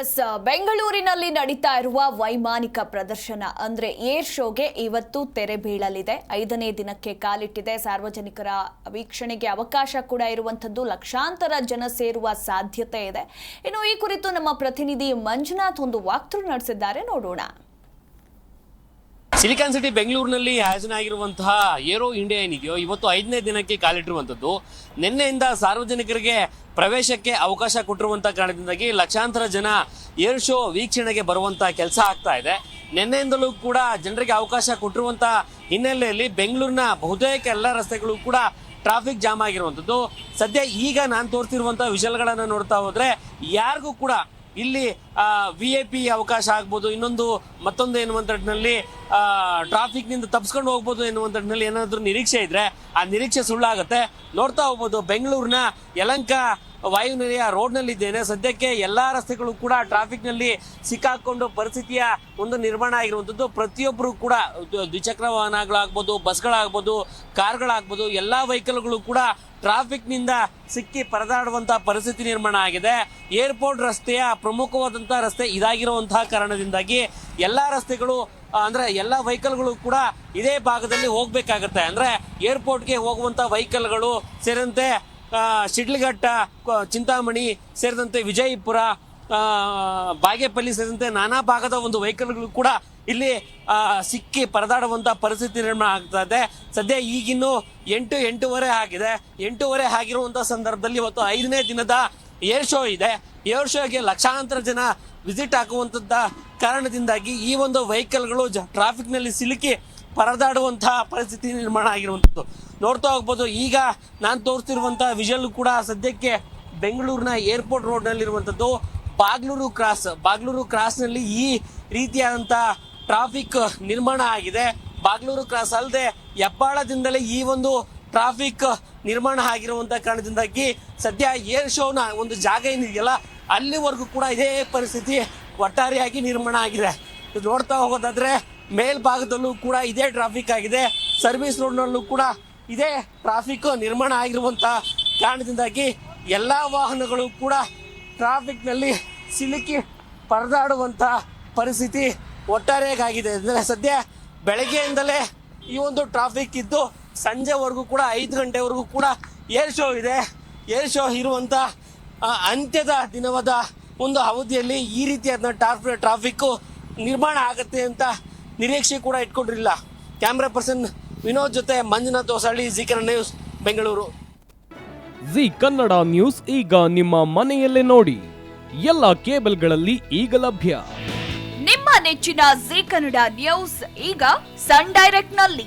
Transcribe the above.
S ಬೆಂಗಳೂರಿನಲ್ಲಿ ನಡೀತಾ ಇರುವ ವೈಮಾನಿಕ ಪ್ರದರ್ಶನ, ಅಂದ್ರೆ ಏರ್ ಶೋಗೆ ಇವತ್ತು ತೆರೆ ಬೀಳಲಿದೆ. ಐದನೇ ದಿನಕ್ಕೆ ಕಾಲಿಟ್ಟಿದೆ. ಸಾರ್ವಜನಿಕರ ವೀಕ್ಷಣೆಗೆ ಅವಕಾಶ ಕೂಡ ಇರುವಂತದ್ದು ಲಕ್ಷಾಂತರ ಜನ ಸೇರುವ ಸಾಧ್ಯತೆ ಇದೆ. ಇನ್ನು ಈ ಕುರಿತು ನಮ್ಮ ಪ್ರತಿನಿಧಿ ಮಂಜುನಾಥ್ ಒಂದು ವಾಕ್ಥ್ರೂ ನಡೆಸಿದ್ದಾರೆ. ನೋಡೋಣ. ಸಿಲಿಕಾನ್ ಸಿಟಿ ಬೆಂಗಳೂರಿನಲ್ಲಿ ಆಯೋಜನೆ ಆಗಿರುವಂತಹ ಏರೋ ಇಂಡಿಯಾ ಏನಿದೆಯೋ, ಇವತ್ತು ಐದನೇ ದಿನಕ್ಕೆ ಕಾಲಿಟ್ಟಿರುವಂಥದ್ದು. ನಿನ್ನೆಯಿಂದ ಸಾರ್ವಜನಿಕರಿಗೆ ಪ್ರವೇಶಕ್ಕೆ ಅವಕಾಶ ಕೊಟ್ಟಿರುವಂತಹ ಕಾರಣದಿಂದಾಗಿ ಲಕ್ಷಾಂತರ ಜನ ಏರ್ ಶೋ ವೀಕ್ಷಣೆಗೆ ಬರುವಂತಹ ಕೆಲಸ ಆಗ್ತಾ ಇದೆ. ನಿನ್ನೆಯಿಂದಲೂ ಕೂಡ ಜನರಿಗೆ ಅವಕಾಶ ಕೊಟ್ಟಿರುವಂತಹ ಹಿನ್ನೆಲೆಯಲ್ಲಿ ಬೆಂಗಳೂರಿನ ಬಹುತೇಕ ಎಲ್ಲ ರಸ್ತೆಗಳು ಕೂಡ ಟ್ರಾಫಿಕ್ ಜಾಮ್ ಆಗಿರುವಂಥದ್ದು. ಸದ್ಯ ಈಗ ನಾನು ತೋರಿಸಿರುವಂತಹ ವಿಷಲ್ಗಳನ್ನು ನೋಡ್ತಾ ಹೋದ್ರೆ ಯಾರಿಗೂ ಕೂಡ ಇಲ್ಲಿ ವಿ ಎ ಪಿ ಅವಕಾಶ ಆಗ್ಬೋದು. ಇನ್ನೊಂದು ಮತ್ತೊಂದು ಎನ್ನುವಂಥದ್ನಲ್ಲಿ ಟ್ರಾಫಿಕ್ನಿಂದ ತಪ್ಪಿಸ್ಕೊಂಡು ಹೋಗ್ಬೋದು ಎನ್ನುವಂಥದ್ನಲ್ಲಿ ಏನಾದರೂ ನಿರೀಕ್ಷೆ ಇದ್ರೆ ಆ ನಿರೀಕ್ಷೆ ಸುಳ್ಳಾಗುತ್ತೆ. ನೋಡ್ತಾ ಹೋಗ್ಬೋದು, ಬೆಂಗಳೂರಿನ ಯಲಂಕ ವಾಯುನೆಲೆಯ ರೋಡ್ನಲ್ಲಿದ್ದೇನೆ. ಸದ್ಯಕ್ಕೆ ಎಲ್ಲ ರಸ್ತೆಗಳು ಕೂಡ ಟ್ರಾಫಿಕ್ನಲ್ಲಿ ಸಿಕ್ಕಾಕೊಂಡು ಪರಿಸ್ಥಿತಿಯ ಒಂದು ನಿರ್ಮಾಣ ಆಗಿರುವಂಥದ್ದು. ಪ್ರತಿಯೊಬ್ಬರು ಕೂಡ ದ್ವಿಚಕ್ರ ವಾಹನಗಳಾಗ್ಬೋದು ಬಸ್ಗಳಾಗ್ಬೋದು ಕಾರ್ಗಳಾಗ್ಬೋದು, ಎಲ್ಲ ವೆಹಿಕಲ್ಗಳು ಕೂಡ ಟ್ರಾಫಿಕ್ನಿಂದ ಸಿಕ್ಕಿ ಪರದಾಡುವಂಥ ಪರಿಸ್ಥಿತಿ ನಿರ್ಮಾಣ ಆಗಿದೆ. ಏರ್ಪೋರ್ಟ್ ರಸ್ತೆಯ ಪ್ರಮುಖವಾದಂಥ ರಸ್ತೆ ಇದಾಗಿರುವಂತಹ ಕಾರಣದಿಂದಾಗಿ ಎಲ್ಲ ರಸ್ತೆಗಳು ಅಂದ್ರೆ ಎಲ್ಲ ವೆಹಿಕಲ್ಗಳು ಕೂಡ ಇದೇ ಭಾಗದಲ್ಲಿ ಹೋಗ್ಬೇಕಾಗತ್ತೆ. ಅಂದ್ರೆ ಏರ್ಪೋರ್ಟ್ಗೆ ಹೋಗುವಂತ ವೆಹಿಕಲ್ಗಳು ಸೇರಿದಂತೆ ಶಿಡ್ಲಘಟ್ಟ ಚಿಂತಾಮಣಿ ಸೇರಿದಂತೆ ವಿಜಯಪುರ ಬಾಗೇಪಲ್ಲಿ ಸೇರಿದಂತೆ ನಾನಾ ಭಾಗದ ಒಂದು ವೆಹಿಕಲ್ಗಳು ಕೂಡ ಇಲ್ಲಿ ಸಿಕ್ಕಿ ಪರದಾಡುವಂತ ಪರಿಸ್ಥಿತಿ ನಿರ್ಮಾಣ ಆಗ್ತಾ ಇದೆ. ಸದ್ಯ ಈಗಿನ್ನು ಎಂಟು ಎಂಟೂವರೆ ಆಗಿದೆ. ಎಂಟೂವರೆ ಆಗಿರುವಂಥ ಸಂದರ್ಭದಲ್ಲಿ ಇವತ್ತು ಐದನೇ ದಿನದ ಏರ್ ಶೋ ಇದೆ. ಏರ್ ಶೋಗೆ ಲಕ್ಷಾಂತರ ಜನ ವಿಸಿಟ್ ಹಾಕುವಂತದ್ದ ಕಾರಣದಿಂದಾಗಿ ಈ ಒಂದು ವೆಹಿಕಲ್ಗಳು ಟ್ರಾಫಿಕ್ನಲ್ಲಿ ಸಿಲುಕಿ ಪರದಾಡುವಂತಹ ಪರಿಸ್ಥಿತಿ ನಿರ್ಮಾಣ ಆಗಿರುವಂಥದ್ದು ನೋಡ್ತಾ ಹೋಗ್ಬೋದು, ಈಗ ನಾನು ತೋರಿಸ್ತಿರುವಂಥ ವಿಜುವಲ್ ಕೂಡ ಸದ್ಯಕ್ಕೆ ಬೆಂಗಳೂರಿನ ಏರ್ಪೋರ್ಟ್ ರೋಡ್ನಲ್ಲಿರುವಂಥದ್ದು ಬಾಗ್ಲೂರು ಕ್ರಾಸ್ ಬಾಗ್ಲೂರು ಕ್ರಾಸ್ನಲ್ಲಿ ಈ ರೀತಿಯಾದಂಥ ಟ್ರಾಫಿಕ್ ನಿರ್ಮಾಣ ಆಗಿದೆ. ಬಾಗ್ಲೂರು ಕ್ರಾಸ್ ಅಲ್ಲದೆ, ಹೆಬ್ಬಾಳದಿಂದಲೇ ಈ ಒಂದು ಟ್ರಾಫಿಕ್ ನಿರ್ಮಾಣ ಆಗಿರುವಂತ ಕಾರಣದಿಂದಾಗಿ ಸದ್ಯ ಏರ್ ಶೋನ ಒಂದು ಜಾಗ ಏನಿದೆಯಲ್ಲ, ಅಲ್ಲಿವರೆಗೂ ಕೂಡ ಇದೇ ಪರಿಸ್ಥಿತಿ ಒಟ್ಟಾರೆಯಾಗಿ ನಿರ್ಮಾಣ ಆಗಿದೆ. ನೋಡ್ತಾ ಹೋಗೋದಾದ್ರೆ ಮೇಲ್ಭಾಗದಲ್ಲೂ ಕೂಡ ಇದೇ ಟ್ರಾಫಿಕ್ ಆಗಿದೆ. ಸರ್ವಿಸ್ ರೋಡ್ನಲ್ಲೂ ಕೂಡ ಇದೇ ಟ್ರಾಫಿಕ್ ನಿರ್ಮಾಣ ಆಗಿರುವಂತ ಕಾರಣದಿಂದಾಗಿ ಎಲ್ಲ ವಾಹನಗಳು ಕೂಡ ಟ್ರಾಫಿಕ್ನಲ್ಲಿ ಸಿಲುಕಿ ಪರದಾಡುವಂಥ ಪರಿಸ್ಥಿತಿ ಒಟ್ಟಾರೆಯಾಗಿದೆ ಅಂದರೆ ಸದ್ಯ ಬೆಳಗ್ಗೆಯಿಂದಲೇ ಈ ಒಂದು ಟ್ರಾಫಿಕ್ ಇದ್ದು ಸಂಜೆವರೆಗೂ ಕೂಡ ಐದು ಗಂಟೆವರೆಗೂ ಕೂಡ ಏರ್ ಶೋ ಇದೆ. ಏರ್ ಶೋ ಇರುವಂಥ ಅಂತ್ಯದ ದಿನವಾದ ಒಂದು ಅವಧಿಯಲ್ಲಿ ಈ ರೀತಿಯಾದ ಟ್ರಾಫ್ ಟ್ರಾಫಿಕ್ಕು ನಿರ್ಮಾಣ ಆಗುತ್ತೆ ಅಂತ ನಿರೀಕ್ಷೆ ಕೂಡ ಇಟ್ಕೊಂಡಿರಲಿಲ್ಲ. ಕ್ಯಾಮ್ರಾ ಪರ್ಸನ್ ವಿನೋದ್ ಜೊತೆ Manjunath Hosalli Kannada news Bengaluru. G Kannada news ಈಗ ನಿಮ್ಮ ಮನೆಯಲ್ಲೇ ನೋಡಿ. ಎಲ್ಲ ಕೇಬಲ್ಗಳಲ್ಲಿ ಈಗ ಲಭ್ಯ. ನಿಮ್ಮ ನೆಚ್ಚಿನ ಜಿ ಕನ್ನಡ ನ್ಯೂಸ್ ಈಗ ಸನ್ ಡೈರೆಕ್ಟ್ನಲ್ಲಿ